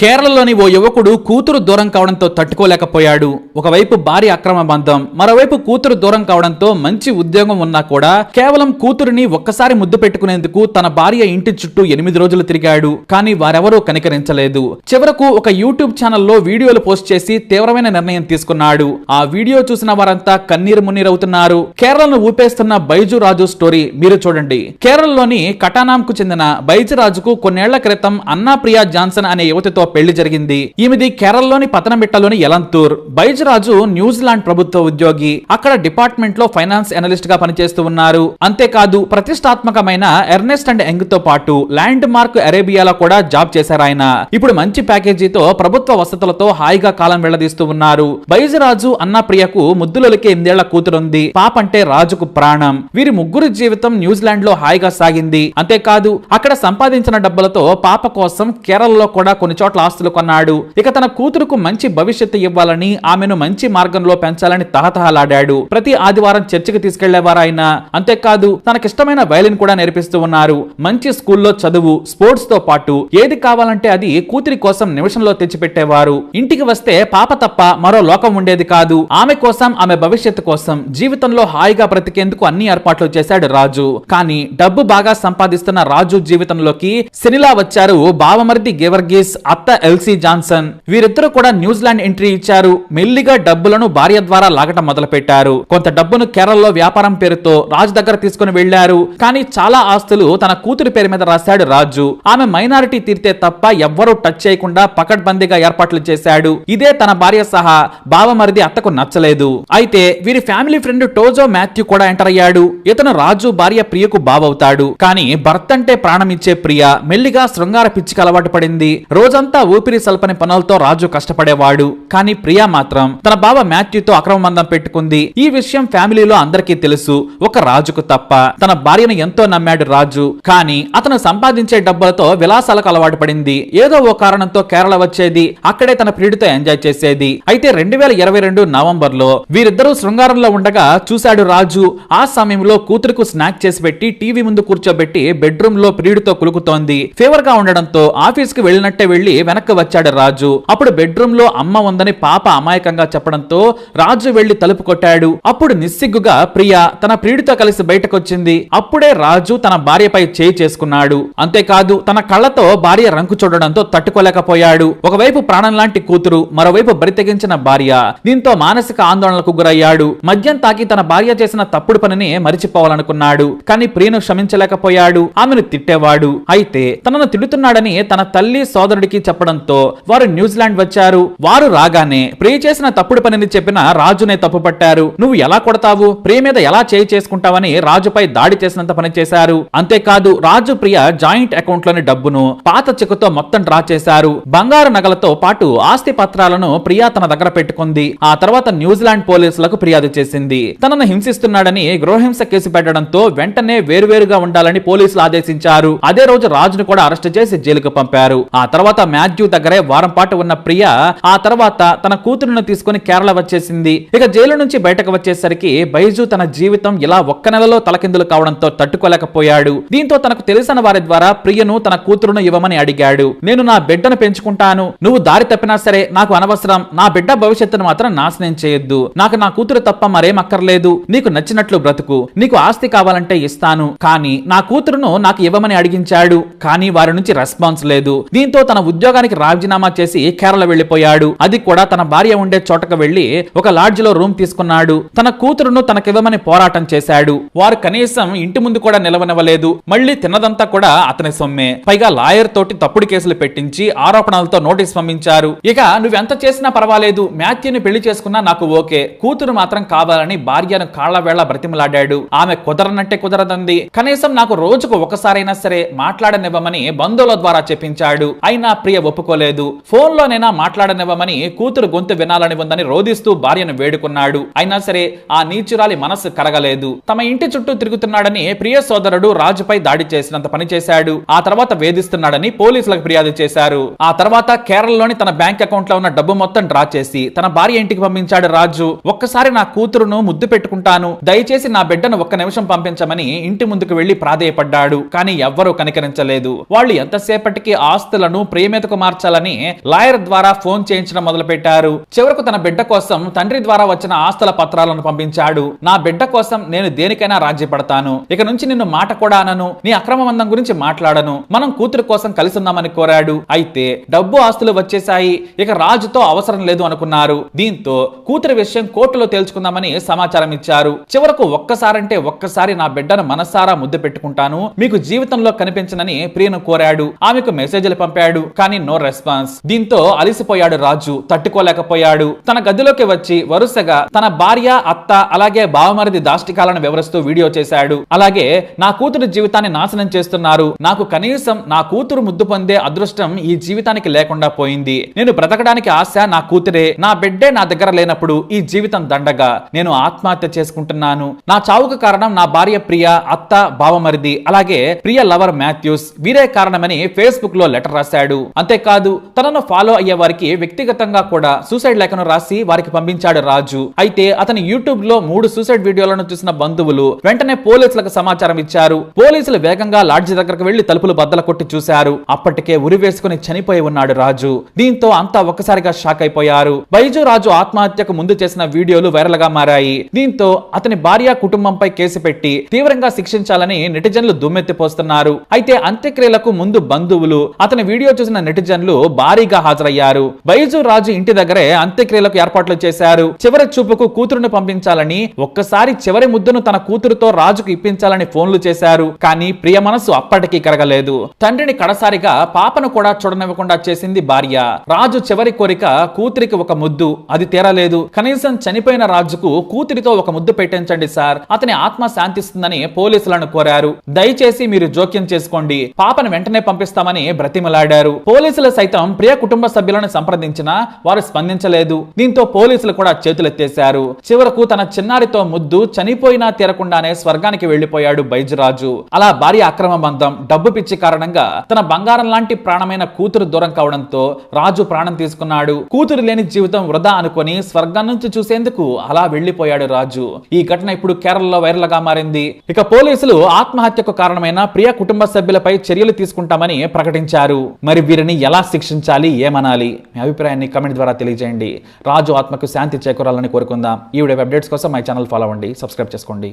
కేరళలోని ఓ యువకుడు కూతురు దూరం కావడంతో తట్టుకోలేకపోయాడు. ఒకవైపు భారీ అక్రమ బంధం మరోవైపు కూతురు దూరం కావడంతో మంచి ఉద్యోగం ఉన్నా కూడా కేవలం కూతురిని ఒక్కసారి ముద్దు పెట్టుకునేందుకు తన భార్య ఇంటి చుట్టూ ఎనిమిది రోజులు తిరిగాడు. కానీ వారెవరూ కనికరించలేదు. చివరకు ఒక యూట్యూబ్ ఛానల్లో వీడియోలు పోస్ట్ చేసి తీవ్రమైన నిర్ణయం తీసుకున్నాడు. ఆ వీడియో చూసిన వారంతా కన్నీరు మున్నీరవుతున్నారు. కేరళను ఊపేస్తున్న బైజు రాజు స్టోరీ మీరు చూడండి. కేరళలోని కటానాంకు చెందిన బైజు రాజుకు కొన్నేళ్ళ క్రితం అన్నా ప్రియా జాన్సన్ అనే యువతితో పెళ్ళి జరిగింది. ఈమెది కేరళలోని పతనమిట్టలోని ఎలంతూర్ బైజరాజు న్యూజిలాండ్ ప్రభుత్వ ఉద్యోగి. అక్కడ డిపార్ట్మెంట్లో ఫైనాన్స్ అనలిస్ట్గా పనిచేస్తూ ఉన్నారు. అంతేకాదు ప్రతిష్టాత్మకమైన ఎర్నెస్ట్ అండ్ యంగ్తో పాటు ల్యాండ్ మార్క్ అరేబియాలో కూడా జాబ్ చేశారు ఆయన. ఇప్పుడు మంచి ప్యాకేజీతో ప్రభుత్వ వసతులతో హాయిగా కాలం వెళ్ళదీస్తూ ఉన్నారు. బైజరాజు అన్న ప్రియకు ముద్దులొలికే ఎనిమిదేళ్ళ కూతురుంది. పాపంటే రాజుకు ప్రాణం. వీరి ముగ్గురు జీవితం న్యూజిలాండ్లో హాయిగా సాగింది. అంతేకాదు అక్కడ సంపాదించిన డబ్బులతో పాప కోసం కేరళలో కూడా కొన్ని చోట్ల ఆస్తులు కొన్నాడు. ఇక తన కూతురుకు మంచి భవిష్యత్తు ఇవ్వాలని ఆమెను మంచి మార్గంలో పెంచాలని తహతహలాడాడు. ప్రతి ఆదివారం చర్చికి తీసుకెళ్ళేవారు ఆయన అంతేకాదు తనకిష్టమైన వయలిన్ కూడా నేర్పిస్తూ ఉన్నారు. మంచి స్కూల్లో చదువు స్పోర్ట్స్తో పాటు ఏది కావాలంటే అది కూతురి కోసం నిమిషంలో తెచ్చిపెట్టేవారు. ఇంటికి వస్తే పాప తప్ప మరో లోకం ఉండేది కాదు. ఆమె కోసం ఆమె భవిష్యత్తు కోసం జీవితంలో హాయిగా బ్రతికేందుకు అన్ని ఏర్పాట్లు చేశాడు రాజు. కానీ డబ్బు బాగా సంపాదిస్తున్న రాజు జీవితంలోకి శనిలా వచ్చారు బావమరిది గెవర్గీస్ అత్త ఎల్సీ జాన్సన్. వీరిద్దరూ కూడా న్యూజిలాండ్ ఎంట్రీ ఇచ్చారు. మెల్లిగా డబ్బులను భార్య ద్వారా లాగటం మొదలు పెట్టారు కొంత డబ్బును కేరళలో వ్యాపారం పేరుతో రాజు దగ్గర తీసుకుని వెళ్ళారు కానీ చాలా ఆస్తులు తన కూతురి పేరు మీద రాశాడు రాజు. ఆమె మైనారిటీ తీరితే తప్ప ఎవ్వరూ టచ్ చేయకుండా పకడ్బందీగా ఏర్పాట్లు చేశాడు. ఇదే తన భార్య సహా బావమరిది అత్తకు నచ్చలేదు. అయితే వీరి ఫ్యామిలీ ఫ్రెండ్ టోజో మాథ్యూ కూడా ఎంటర్ అయ్యాడు. ఇతను రాజు భార్య ప్రియకు బావవుతాడు. కానీ భర్త అంటే ప్రాణం ఇచ్చే ప్రియ మెల్లిగా శృంగార పిచ్చికి అలవాటు పడింది. రోజంతా ఊపిరి సల్పని పనులతో రాజు కష్టపడేవాడు. కానీ ప్రియా మాత్రం తన బావ మాథ్యూతో అక్రమబంధం పెట్టుకుంది. ఈ విషయం ఫ్యామిలీలో అందరికీ తెలుసు. ఒక రాజుకు తప్ప తన భార్యను ఎంతో నమ్మాడు రాజు. కానీ అతను సంపాదించే డబ్బులతో విలాసాలకు అలవాటు పడింది. ఏదో ఓ కారణంతో కేరళ వచ్చేది. అక్కడే తన ప్రియుడితో ఎంజాయ్ చేసేది. అయితే రెండు వేల ఇరవై రెండు నవంబర్లో వీరిద్దరూ శృంగారంలో ఉండగా చూశాడు రాజు. ఆ సమయంలో కూతురుకు స్నాక్ చేసి పెట్టి టీవీ ముందు కూర్చోబెట్టి బెడ్రూమ్లో ప్రియుడితో కులుకుతోంది. ఫీవర్గా ఉండడంతో ఆఫీస్కి వెళ్ళినట్టే వెళ్ళి వెనక్కి వచ్చాడు రాజు. అప్పుడు బెడ్రూమ్లో అమ్మ ఉందని పాప అమాయకంగా చెప్పడంతో రాజు వెళ్ళి తలుపు కొట్టాడు. అప్పుడు నిస్సిగ్గుగా ప్రియ తన ప్రియుడితో కలిసి బయటకొచ్చింది. అప్పుడే రాజు తన భార్యపై చేయి చేసుకున్నాడు. అంతేకాదు తన కళ్ళతో భార్య రంకు చూడడంతో తట్టుకోలేకపోయాడు. ఒకవైపు ప్రాణం లాంటి కూతురు మరోవైపు బరితెగించిన భార్య. దీంతో మానసిక ఆందోళనకు గురయ్యాడు. మద్యం తాకి తన భార్య చేసిన తప్పుడు పనిని మరిచిపోవాలనుకున్నాడు. కానీ ప్రియను క్షమించలేకపోయాడు. ఆమెను తిట్టేవాడు. అయితే తనను తిడుతున్నాడని తన తల్లి సోదరుడికి చెప్పడంతో వారు న్యూజిలాండ్ వచ్చారు. వారు రాగానే ప్రియ చేసిన తప్పుడు పనిని చెప్పిన రాజునే తప్పుపట్టారు. నువ్వు ఎలా కొడతావు? ప్రియ మీద ఎలా చేయి చేసుకుంటావని రాజుపై దాడి చేసినంత పని చేశారు. అంతేకాదు రాజు ప్రియ జాయింట్ అకౌంట్లోని డబ్బును పాత చెక్కుతో మొత్తం డ్రా చేశారు. బంగారు నగలతో పాటు ఆస్తి పత్రాలను ప్రియా తన దగ్గర పెట్టుకుంది. ఆ తర్వాత న్యూజిలాండ్ పోలీసులకు ఫిర్యాదు చేసింది. తనను హింసిస్తున్నాడని గృహహింస కేసు పెట్టడంతో వెంటనే వేరువేరుగా ఉండాలని పోలీసులు ఆదేశించారు. అదే రోజు రాజును కూడా అరెస్ట్ చేసి జైలుకు పంపారు. ఆ తర్వాత మాథ్యూ దగ్గరే వారం పాటు ఉన్న ప్రియ ఆ తర్వాత తన కూతురును తీసుకుని కేరళ వచ్చేసింది. ఇక జైలు నుంచి బయటకు వచ్చేసరికి బైజు తన జీవితం ఇలా ఒక్క నెలలో తలకిందులు కావడంతో తట్టుకోలేకపోయాడు. దీంతో తనకు తెలిసిన వారి ద్వారా ప్రియను తన కూతురును ఇవ్వమని అడిగాడు. నేను నా బిడ్డను పెంచుకుంటాను. నువ్వు దారి తప్పినా సరే నాకు అనవసరం. నా బిడ్డ భవిష్యత్తును మాత్రం నాశనం చేయొద్దు. నాకు నా కూతురు తప్ప మరేం అక్కర్లేదు. నీకు నచ్చినట్లు బ్రతుకు. నీకు ఆస్తి కావాలంటే ఇస్తాను. కానీ నా కూతురును నాకు ఇవ్వమని అడిగించాడు. కానీ వారి నుంచి రెస్పాన్స్ లేదు. దీంతో తన ఉద్యోగానికి రాజీనామా చేసి కేరళ వెళ్ళిపోయాడు అది కూడా తన భార్య ఉండే చోటకు వెళ్ళి ఒక లాడ్జ్లో రూమ్ తీసుకున్నాడు. తన కూతురును తనకివ్వమని పోరాటం చేశాడు. వారు కనీసం ఇంటి ముందు కూడా నిలవనివ్వలేదు. మళ్ళీ తిన్నదంతా కూడా అతని సొమ్మే. పైగా లాయర్ తోటి తప్పుడు కేసులు పెట్టించి ఆరోపణలతో నోటీస్ పంపించారు. ఇక నువ్వెంత చేసినా పర్వాలేదు. మాథ్యూని పెళ్ళి చేసుకున్నా నాకు ఓకే. కూతురు మాత్రం కావాలని భార్యను కాళ్ళ వేళ బ్రతిమలాడాడు. ఆమె కుదరనంటే కుదరదంది. కనీసం నాకు రోజుకు ఒకసారైనా సరే మాట్లాడనివ్వమని బంధువుల ద్వారా చెప్పించాడు. అయినా ప్రియ ఒప్పుకోలేదు. ఫోన్ లోనైనా మాట్లాడనివ్వమని కూతురు గొంతు వినాలని ఉందని రోధిస్తూ భార్యను వేడుకున్నాడు. అయినా సరే ఆ నీచురాలి మనస్సు కరగలేదు. తమ ఇంటి చుట్టూ తిరుగుతున్నాడని ప్రియ సోదరుడు రాజుపై దాడి చేసినంత పని చేశాడు. ఆ తర్వాత వేధిస్తున్నాడని పోలీసులకు ఫిర్యాదు చేశారు. ఆ తర్వాత కేరళలోని తన బ్యాంక్ అకౌంట్లో ఉన్న డబ్బు మొత్తం డ్రా చేసి తన భార్య ఇంటికి పంపించాడు రాజు. ఒక్కసారి నా కూతురును ముద్దు పెట్టుకుంటాను. దయచేసి నా బిడ్డను ఒక్క నిమిషం పంపించమని ఇంటి ముందుకు వెళ్ళి ప్రాధేయపడ్డాడు. కానీ ఎవ్వరూ కనికరించలేదు. వాళ్ళు ఎంతసేపటికి ఆస్తులను ప్రియ మీద మీదకు మార్చాలని లాయర్ ద్వారా ఫోన్ చేయించడం మొదలుపెట్టారు. చివరకు తన బిడ్డ కోసం తండ్రి ద్వారా వచ్చిన ఆస్తుల పత్రాలను పంపించాడు. నా బిడ్డ కోసం నేను దేనికైనా రాజీ పడతాను. ఇక నుంచి నిన్ను మాట కూడా అనను. నీ అక్రమ గురించి మాట్లాడను. మనం కూతురు కోసం కలిసి ఉందామని కోరాడు. అయితే డబ్బు ఆస్తులు వచ్చేశాయి. ఇక రాజుతో అవసరం లేదు అనుకున్నారు. దీంతో కూతురు విషయం కోర్టులో తేల్చుకుందామని సమాచారం ఇచ్చారు. చివరకు ఒక్కసారంటే ఒక్కసారి నా బిడ్డను మనసారా ముద్దు పెట్టుకుంటాను. మీకు జీవితంలో కనిపించనని ప్రియను కోరాడు. ఆమెకు మెసేజ్లు పంపాడు. కానీ నో రెస్పాన్స్. దీంతో అలిసిపోయాడు రాజు తట్టుకోలేకపోయాడు. తన గదిలోకి వచ్చి వరుసగా తన భార్య అత్త అలాగే బావమరిది దాష్టికాలను వివరిస్తూ వీడియో చేశాడు. అలాగే నా కూతురు జీవితాన్ని నాశనం చేస్తున్నారు. నాకు కనీసం నా కూతురు ముద్దు పొందే అదృష్టం ఈ జీవితానికి లేకుండా పోయింది. నేను బ్రతకడానికి ఆశ నా కూతురే. నా బిడ్డే నా దగ్గర లేనప్పుడు ఈ జీవితం దండగా. నేను ఆత్మహత్య చేసుకుంటున్నాను. నా చావుకు కారణం నా భార్య ప్రియ అత్త బావమరిది అలాగే ప్రియ లవర్ మాథ్యూస్. వీరే కారణమని ఫేస్బుక్లో లెటర్ రాశాడు. అంతేకాదు తనను ఫాలో అయ్యే వారికి వ్యక్తిగతంగా కూడా సూసైడ్ లేఖను రాసి వారికి పంపించాడు రాజు. అయితే అతని యూట్యూబ్లో మూడు సూసైడ్ వీడియోలను చూసిన బంధువులు వెంటనే పోలీసులకు సమాచారం ఇచ్చారు. పోలీసులు వేగంగా లాడ్జి దగ్గరకు వెళ్ళి తలుపులు బద్దల కొట్టి చూశారు. అప్పటికే ఉరి వేసుకుని చనిపోయి ఉన్నాడు రాజు. దీంతో అంతా ఒక్కసారిగా షాక్ అయిపోయారు. బైజు రాజు ఆత్మహత్యకు ముందు చేసిన వీడియోలు వైరల్గా మారాయి. దీంతో అతని భార్య కుటుంబంపై కేసు పెట్టి తీవ్రంగా శిక్షించాలని నెటిజన్లు దుమ్మెత్తిపోస్తున్నారు అయితే అంత్యక్రియలకు ముందు బంధువులు అతని వీడియో చూసిన నెటిజన్లు భారీగా హాజరయ్యారు. బైజు రాజు ఇంటి దగ్గరే అంత్యక్రియలకు ఏర్పాట్లు చేశారు. చివరి చూపుకు కూతురును పంపించాలని ఒక్కసారి చివరి ముద్దును తన కూతురుతో రాజుకు ఇప్పించాలని ఫోన్లు చేశారు. కానీ ప్రియ మనసు అప్పటికీ కరగలేదు. తండ్రిని కడసారిగా పాపను కూడా చూడనివ్వకుండా చేసింది భార్య. రాజు చివరి కోరిక కూతురికి ఒక ముద్దు. అది తీరలేదు. కనీసం చనిపోయిన రాజుకు కూతురితో ఒక ముద్దు పెట్టించండి సార్. అతని ఆత్మ శాంతిస్తుందని పోలీసులను కోరారు. దయచేసి మీరు జోక్యం చేసుకోండి. పాపను వెంటనే పంపిస్తామని బ్రతిమలాడారు. పోలీసు పోలీసులు సైతం ప్రియ కుటుంబ సభ్యులను సంప్రదించినా వారు స్పందించలేదు. దీంతో పోలీసులు కూడా చేతులెత్తేశారు. చివరకు తన చిన్నారితో ముద్దు చనిపోయినా తీరకుండానే స్వర్గానికి వెళ్ళిపోయాడు బైజురాజు. అలా భార్య అక్రమ బంధం డబ్బు పిచ్చి కారణంగా తన బంగారం లాంటి ప్రాణమైన కూతురు దూరం కావడంతో రాజు ప్రాణం తీసుకున్నాడు. కూతురు లేని జీవితం వృధా అనుకుని స్వర్గం నుంచి చూసేందుకు అలా వెళ్ళిపోయాడు రాజు. ఈ ఘటన ఇప్పుడు కేరళలో వైరల్గా మారింది. ఇక పోలీసులు ఆత్మహత్యకు కారణమైన ప్రియ కుటుంబ సభ్యులపై చర్యలు తీసుకుంటామని ప్రకటించారు. మరి వీరిని ఎలా శిక్షించాలి ఏమనాలి? మీ అభిప్రాయాన్ని కమెంట్ ద్వారా తెలియజేయండి. రాజు ఆత్మకు శాంతి చేకూరాలని కోరుకుందాం. ఈ వీడియో అప్డేట్స్ కోసం మై ఛానల్ ఫాలో అవ్వండి. సబ్స్క్రైబ్ చేసుకోండి.